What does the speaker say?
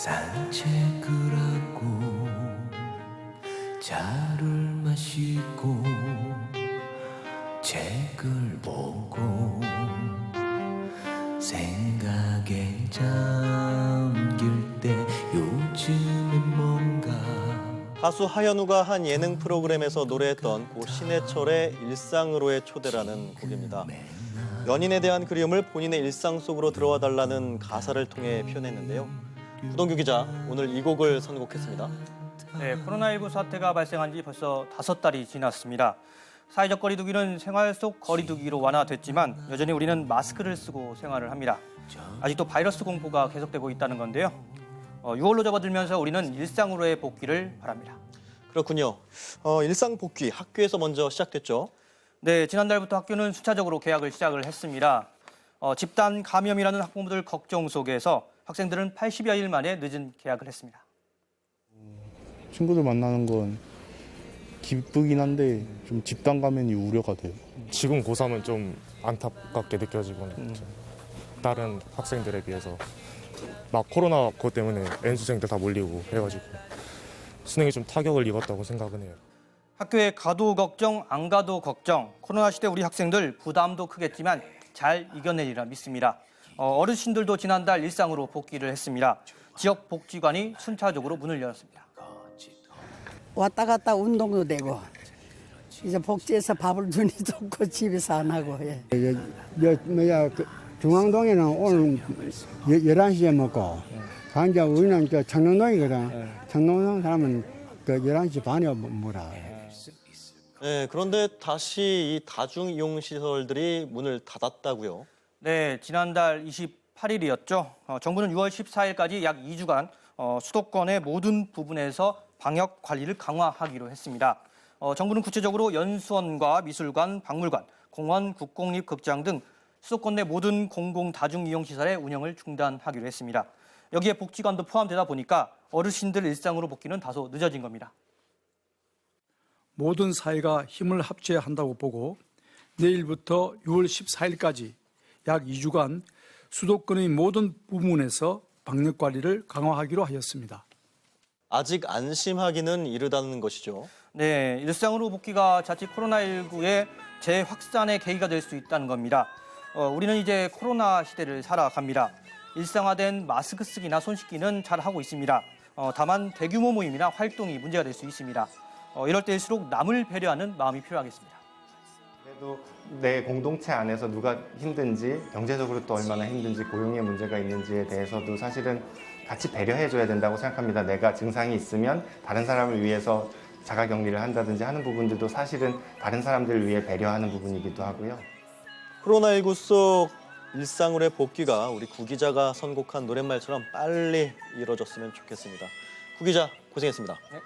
산책을 하고 차를 마시고 책을 보고 생각에 잠길 때 요즘엔 뭔가 가수 하현우가 한 예능 프로그램에서 노래했던 고 신해철의 일상으로의 초대라는 곡입니다. 연인에 대한 그리움을 본인의 일상 속으로 들어와 달라는 가사를 통해 표현했는데요. 구동규 기자, 오늘 이 곡을 선곡했습니다. 네, 코로나19 사태가 발생한 지 벌써 다섯 달이 지났습니다. 사회적 거리두기는 생활 속 거리두기로 완화됐지만 여전히 우리는 마스크를 쓰고 생활을 합니다. 아직도 바이러스 공포가 계속되고 있다는 건데요. 어, 6월로 접어들면서 우리는 일상으로의 복귀를 바랍니다. 그렇군요. 어, 일상 복귀 학교에서 먼저 시작됐죠. 네, 지난달부터 학교는 순차적으로 개학을 시작을 했습니다. 어, 집단 감염이라는 학부모들 걱정 속에서 학생들은 80여 일 만에 늦은 개학을 했습니다. 친구들 만나는 건 기쁘긴 한데 좀 집단 감염이 우려가 돼요. 지금 고3은 좀 안타깝게 느껴지고는 있죠. 다른 학생들에 비해서 막 코로나 그것 때문에 N수생들 다 몰리고 해가지고 수능이 좀 타격을 입었다고 생각은 해요. 학교에 가도 걱정, 안 가도 걱정. 코로나 시대 우리 학생들 부담도 크겠지만 잘 이겨내리라 믿습니다. 어, 어르신들도 지난달 일상으로 복귀를 했습니다. 지역 복지관이 순차적으로 문을 열었습니다. 왔다 갔다 운동도 되고 이제 복지에서 밥을 주니 좋고 집에서 안 하고 예. 여, 뭐야, 그 중앙동에는 오늘 여, 11시에 먹고, 간자 우리는 저 청량동이거든. 청량동 사람은 그 11시 반에 먹어라. 네, 그런데 다시 이 다중 이용 시설들이 문을 닫았다고요. 네, 지난달 28일이었죠. 어, 정부는 6월 14일까지 약 2주간 어, 수도권의 모든 부분에서 방역 관리를 강화하기로 했습니다. 어, 정부는 구체적으로 연수원과 미술관, 박물관, 공원, 국공립 극장 등 수도권 내 모든 공공 다중 이용 시설의 운영을 중단하기로 했습니다. 여기에 복지관도 포함되다 보니까 어르신들 일상으로 복귀는 다소 늦어진 겁니다. 모든 사회가 힘을 합쳐야 한다고 보고 내일부터 6월 14일까지 약 2주간 수도권의 모든 부문에서 방역 관리를 강화하기로 하였습니다. 아직 안심하기는 이르다는 것이죠. 네, 일상으로 복귀가 자칫 코로나19의 재확산의 계기가 될 수 있다는 겁니다. 어, 우리는 이제 코로나 시대를 살아갑니다. 일상화된 마스크 쓰기나 손 씻기는 잘 하고 있습니다. 어, 다만 대규모 모임이나 활동이 문제가 될 수 있습니다. 어, 이럴 때일수록 남을 배려하는 마음이 필요하겠습니다. 내 공동체 안에서 누가 힘든지 경제적으로 또 얼마나 힘든지 고용의 문제가 있는지에 대해서도 사실은 같이 배려해 줘야 된다고 생각합니다. 내가 증상이 있으면 다른 사람을 위해서 자가 격리를 한다든지 하는 부분들도 사실은 다른 사람들을 위해 배려하는 부분이기도 하고요. 코로나19 속 일상으로의 복귀가 우리 구 기자가 선곡한 노랫말처럼 빨리 이뤄졌으면 좋겠습니다. 구 기자 고생했습니다. 네,